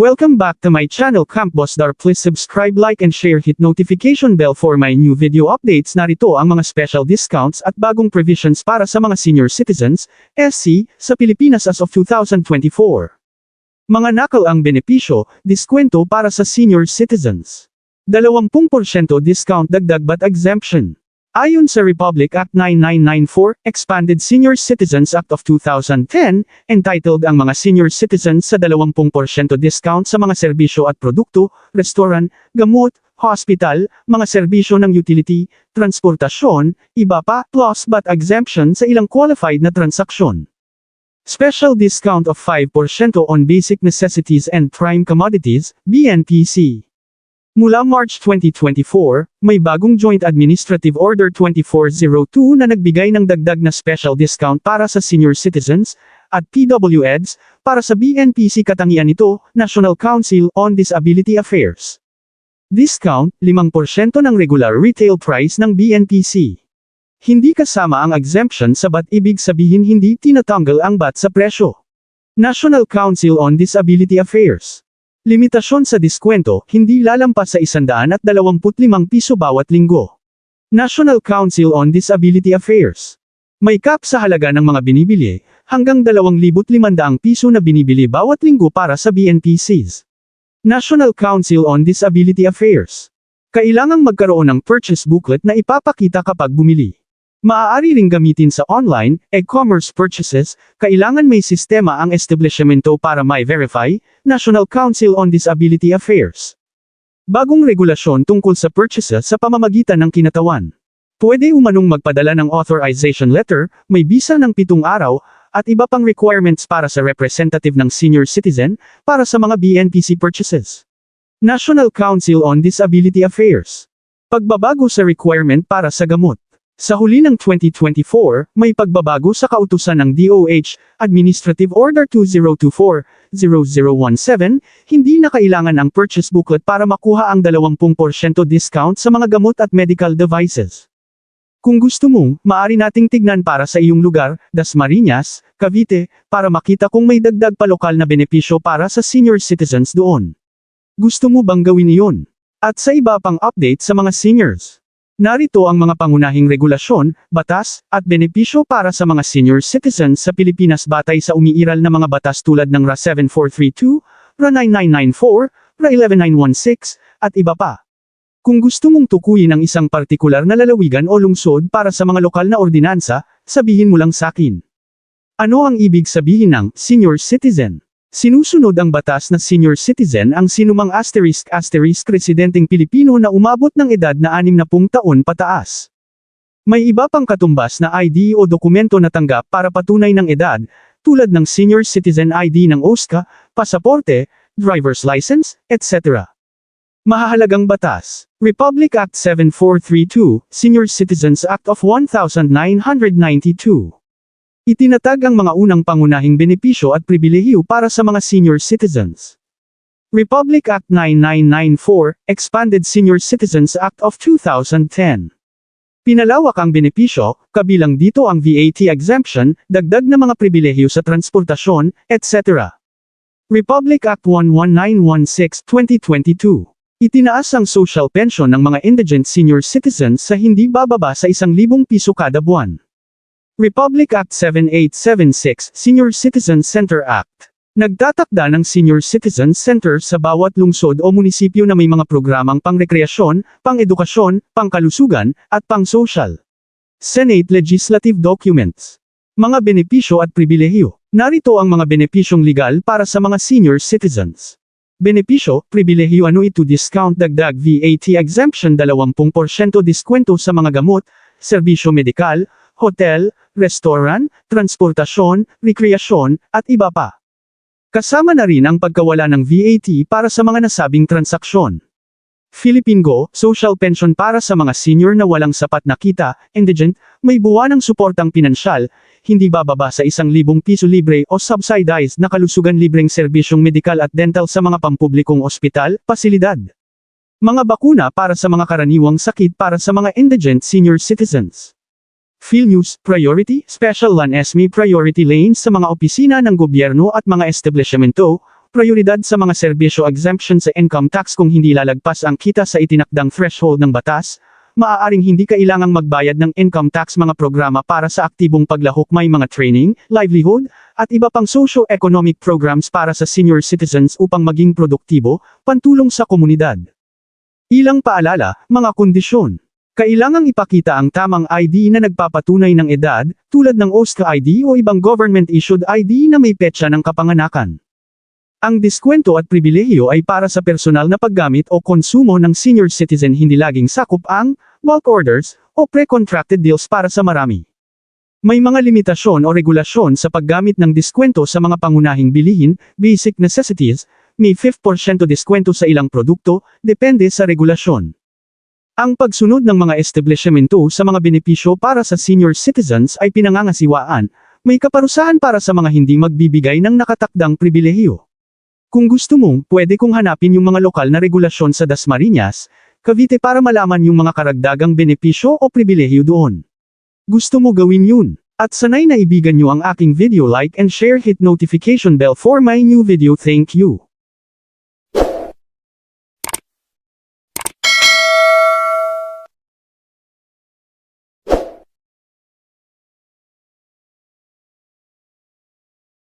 Welcome back to my channel Camp Boss Dar. Please subscribe, like and share hit notification bell for my new video updates. Narito ang mga special discounts at bagong provisions para sa mga senior citizens, SC, sa Pilipinas as of 2024. Mga nakal ang benepisyo, diskwento para sa senior citizens. 20% discount dagdag bat exemption. Ayon sa Republic Act 9994, Expanded Senior Citizens Act of 2010, entitled ang mga senior citizens sa 20% discount sa mga serbisyo at produkto, restaurant, gamot, hospital, mga serbisyo ng utility, transportasyon, iba pa, plus but exemption sa ilang qualified na transaksyon. Special discount of 5% on basic necessities and prime commodities, BNPC. Mula March 2024, may bagong Joint Administrative Order 2402 na nagbigay ng dagdag na special discount para sa senior citizens, at PWEDs, para sa BNPC katangian nito, National Council on Disability Affairs. Discount, 5% ng regular retail price ng BNPC. Hindi kasama ang exemption sa BAT ibig sabihin hindi tinatanggal ang BAT sa presyo. National Council on Disability Affairs. Limitasyon sa diskwento, hindi lalampas sa 125 piso bawat linggo. National Council on Disability Affairs. May cap sa halaga ng mga binibili, hanggang 2,500 piso na binibili bawat linggo para sa BNPCs. National Council on Disability Affairs. Kailangang magkaroon ng purchase booklet na ipapakita kapag bumili. Maaari ring gamitin sa online, e-commerce purchases, kailangan may sistema ang establishmento para may verify, National Council on Disability Affairs. Bagong regulasyon tungkol sa purchases sa pamamagitan ng kinatawan. Pwede umanong magpadala ng authorization letter, may bisa ng pitong araw, at iba pang requirements para sa representative ng senior citizen, para sa mga BNPC purchases. National Council on Disability Affairs. Pagbabago sa requirement para sa gamot. Sa huli ng 2024, may pagbabago sa kautusan ng DOH, Administrative Order 2024-0017, hindi na kailangan ang purchase booklet para makuha ang 20% discount sa mga gamot at medical devices. Kung gusto mong, maari nating tignan para sa iyong lugar, Dasmariñas, Cavite, para makita kung may dagdag pa lokal na benepisyo para sa senior citizens doon. Gusto mo bang gawin iyon? At sa iba pang update sa mga seniors. Narito ang mga pangunahing regulasyon, batas, at benepisyo para sa mga senior citizens sa Pilipinas batay sa umiiral na mga batas tulad ng RA 7432, RA 9994, RA 11916, at iba pa. Kung gusto mong tukuyin ang isang partikular na lalawigan o lungsod para sa mga lokal na ordinansa, sabihin mo lang sa akin. Ano ang ibig sabihin ng senior citizen? Sinusunod ang batas na senior citizen ang sinumang asterisk asterisk residenteng Pilipino na umabot ng edad na 60 taon pataas. May iba pang katumbas na ID o dokumento na tanggap para patunay ng edad, tulad ng Senior Citizen ID ng OSCA, pasaporte, driver's license, etc. Mahahalagang batas. Republic Act 7432, Senior Citizens Act of 1992. Itinatag ang mga unang pangunahing benepisyo at pribilehiyo para sa mga senior citizens. Republic Act 9994, Expanded Senior Citizens Act of 2010. Pinalawak ang benepisyo, kabilang dito ang VAT exemption, dagdag na mga pribilehiyo sa transportasyon, etc. Republic Act 11916-2022. Itinaas ang social pension ng mga indigent senior citizens sa hindi bababa sa 1,000 piso kada buwan. Republic Act 7876, Senior Citizen Center Act. Nagtatakda ng Senior Citizen Center sa bawat lungsod o munisipyo na may mga programang pangrekreasyon, pang-edukasyon, pangkalusugan, at pang-social. Senate Legislative Documents. Mga benepisyo at pribilehiyo. Narito ang mga benepisyong legal para sa mga senior citizens. Benepisyo, pribilehiyo ano ito discount dagdag VAT exemption 20% diskwento sa mga gamot, serbisyo medikal, hotel, restaurant, transportasyon, rekreasyon, at iba pa. Kasama na rin ang pagkawala ng VAT para sa mga nasabing transaksyon. Philippine Go, social pension para sa mga senior na walang sapat na kita, indigent, may buwanang suportang pinansyal, hindi bababa sa isang libong piso libre o subsidized na kalusugan libreng serbisyong medikal at dental sa mga pampublikong ospital, pasilidad. Mga bakuna para sa mga karaniwang sakit para sa mga indigent senior citizens. PhilNews, Priority, Special Lan ESME Priority Lanes sa mga opisina ng gobyerno at mga establishmento, prioridad sa mga serbisyo exemption sa income tax kung hindi lalagpas ang kita sa itinakdang threshold ng batas, maaaring hindi kailangang magbayad ng income tax mga programa para sa aktibong paglahok may mga training, livelihood, at iba pang socio-economic programs para sa senior citizens upang maging produktibo, pantulong sa komunidad. Ilang paalala, mga kondisyon. Kailangang ipakita ang tamang ID na nagpapatunay ng edad, tulad ng OSCA ID o ibang government-issued ID na may petsa ng kapanganakan. Ang diskwento at pribilehiyo ay para sa personal na paggamit o konsumo ng senior citizen hindi laging sakop ang bulk orders o pre-contracted deals para sa marami. May mga limitasyon o regulasyon sa paggamit ng diskwento sa mga pangunahing bilihin, basic necessities, may 5% diskwento sa ilang produkto, depende sa regulasyon. Ang pagsunod ng mga establishmento sa mga benepisyo para sa senior citizens ay pinangangasiwaan, may kaparusahan para sa mga hindi magbibigay ng nakatakdang pribilehiyo. Kung gusto mo, pwede kong hanapin yung mga lokal na regulasyon sa Dasmariñas, Cavite para malaman yung mga karagdagang benepisyo o pribilehiyo doon. Gusto mo gawin yun? At sanay na ibigan nyo ang aking video like and share hit notification bell for my new video thank you.